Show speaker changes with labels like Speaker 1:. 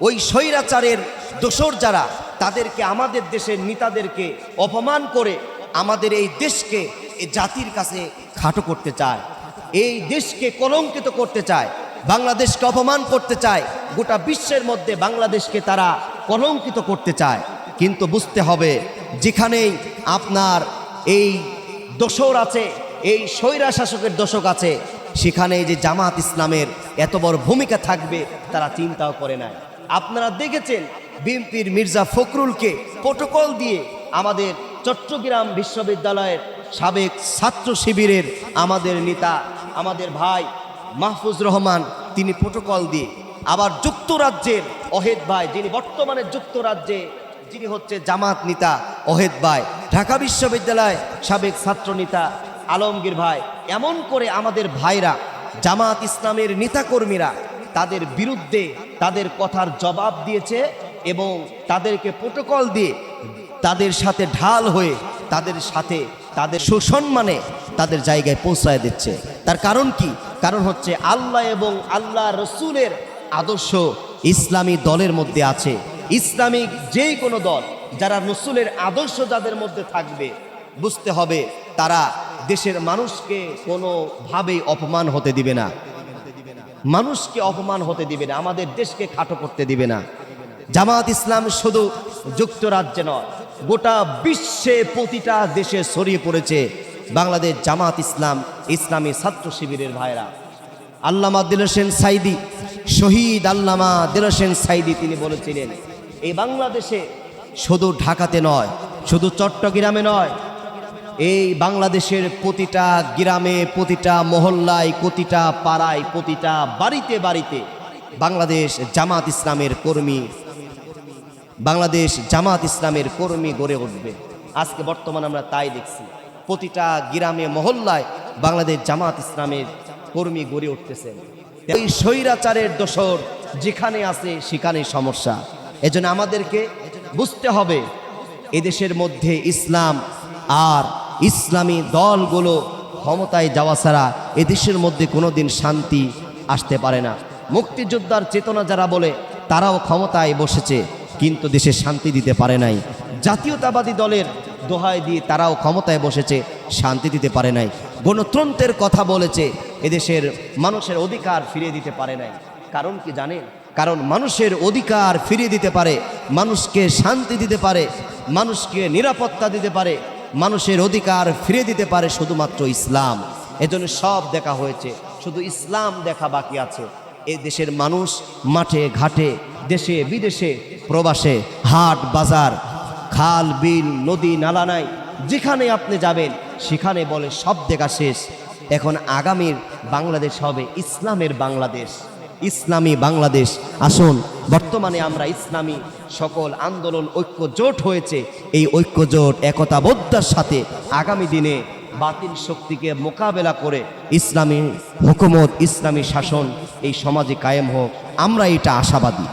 Speaker 1: ওই স্বৈরাচারের দোসর যারা, তাদেরকে আমাদের দেশের নেতাদেরকে অপমান করে আমাদের এই দেশকে, এই জাতির কাছে খাটো করতে চায়। এই দেশকে কলঙ্কিত করতে চায়, বাংলাদেশকে অপমান করতে চায়, গোটা বিশ্বের মধ্যে বাংলাদেশকে তারা কলঙ্কিত করতে চায়। কিন্তু বুঝতে হবে, যেখানেই আপনার এই দোসর আছে, এই স্বৈরা শাসকের দোষক আছে সেখানে যে জামাত ইসলামের এত বড় ভূমিকা থাকবে, তারা চিন্তাও করে নাই। আপনারা দেখেছেন বিএনপির মির্জা ফখরুলকে প্রোটোকল দিয়ে আমাদের চট্টগ্রাম বিশ্ববিদ্যালয়ের সাবেক ছাত্র শিবিরের আমাদের নেতা, আমাদের ভাই মাহফুজ রহমান তিনি প্রোটোকল দিয়ে। আবার যুক্তরাজ্যের অহেদ ভাই, যিনি বর্তমানে যুক্তরাজ্যে, যিনি হচ্ছে জামাত নেতা অহেদ ভাই। ঢাকা বিশ্ববিদ্যালয় সাবেক ছাত্র নেতা আলমগীর ভাই। এমন করে আমাদের ভাইরা, জামাত ইসলামের নেতাকর্মীরা তাদের বিরুদ্ধে তাদের কথার জবাব দিয়েছে এবং তাদেরকে প্রোটোকল দিয়ে তাদের সাথে ঢাল হয়ে তাদের সাথে তাদের সুসম্মানে তাদের জায়গায় পৌঁছায় দিচ্ছে। তার কারণ কি? কারণ হচ্ছে আল্লাহ এবং আল্লাহ রসুলের আদর্শ ইসলামী দলের মধ্যে আছে। ইসলামিক যেই কোনো দল, যারা রসুলের আদর্শ যাদের মধ্যে থাকবে, বুঝতে হবে তারা দেশের মানুষকে কোনোভাবেই অপমান হতে দিবে না। মানুষকে অপমান হতে দিবে না, আমাদের দেশকে খাটো করতে দিবে না। জামাত ইসলাম শুধু যুক্তরাজ্যে নয়, গোটা বিশ্বে প্রতিটা দেশে ছড়িয়ে পড়েছে। বাংলাদেশ জামাত ইসলাম, ইসলামী ছাত্র শিবিরের ভাইরা আল্লামা দিল হোসেন সাইদি, শহীদ আল্লামা দিল হোসেন সাইদি তিনি বলেছিলেন, এই বাংলাদেশে শুধু ঢাকাতে নয়, শুধু চট্টগ্রামে নয় এই বাংলাদেশের প্রতিটা গ্রামে, প্রতিটা মহল্লায়, প্রতিটা পাড়ায়, প্রতিটা বাড়িতে বাড়িতে বাংলাদেশ জামাত ইসলামের কর্মী, বাংলাদেশ জামাত ইসলামের কর্মী গড়ে উঠবে। আজকে বর্তমানে আমরা তাই দেখছি। প্রতিটা গ্রামে, মহল্লায় বাংলাদেশ জামাত ইসলামের কর্মী গড়ে উঠতেছেন এই স্বৈরাচারের দোসর যেখানে আছে, সেখানে সমস্যা। এজন্য আমাদেরকে বুঝতে হবে, এদেশের মধ্যে ইসলাম আর ইসলামী দলগুলো ক্ষমতায় যাওয়া ছাড়া এদেশের মধ্যে কোনোদিন শান্তি আসতে পারে না। মুক্তিযোদ্ধার চেতনা যারা বলে, তারাও ক্ষমতায় বসেছে, কিন্তু দেশে শান্তি দিতে পারে নাই। জাতীয়তাবাদী দলের দোহায় দিয়ে তারাও ক্ষমতায় বসেছে, শান্তি দিতে পারে নাই। গণতন্ত্রের কথা বলেছে এদেশের মানুষের অধিকার ফিরিয়ে দিতে পারে নাই। কারণ কি জানেন? কারণ মানুষের অধিকার ফিরিয়ে দিতে পারে, মানুষকে শান্তি দিতে পারে, মানুষকে নিরাপত্তা দিতে পারে মানুষের অধিকার ফিরে দিতে পারে শুধুমাত্র ইসলাম। এজন্য সব দেখা হয়েছে, শুধু ইসলাম দেখা বাকি আছে। এই দেশের মানুষ মাঠে, ঘাটে, দেশে, বিদেশে, প্রবাসে, হাট, বাজার, খাল, বিল, নদী, নালা নাই, যেখানে আপনি যাবেন, সেখানে বলে সব দেখা শেষ। এখন আগামীর বাংলাদেশ হবে ইসলামের বাংলাদেশ। ইসলামী বাংলাদেশ। আসুন, বর্তমানে আমরা ইসলামী সকল আন্দোলন ঐক্য জোট হয়েছে। এই ঐক্য জোট একতাবদ্ধার সাথে আগামী দিনে বাতিল শক্তিকে মোকাবেলা করে ইসলামী হুকুমত, ইসলামী শাসন এই সমাজে কায়েম হোক। আমরা এটা আশাবাদী।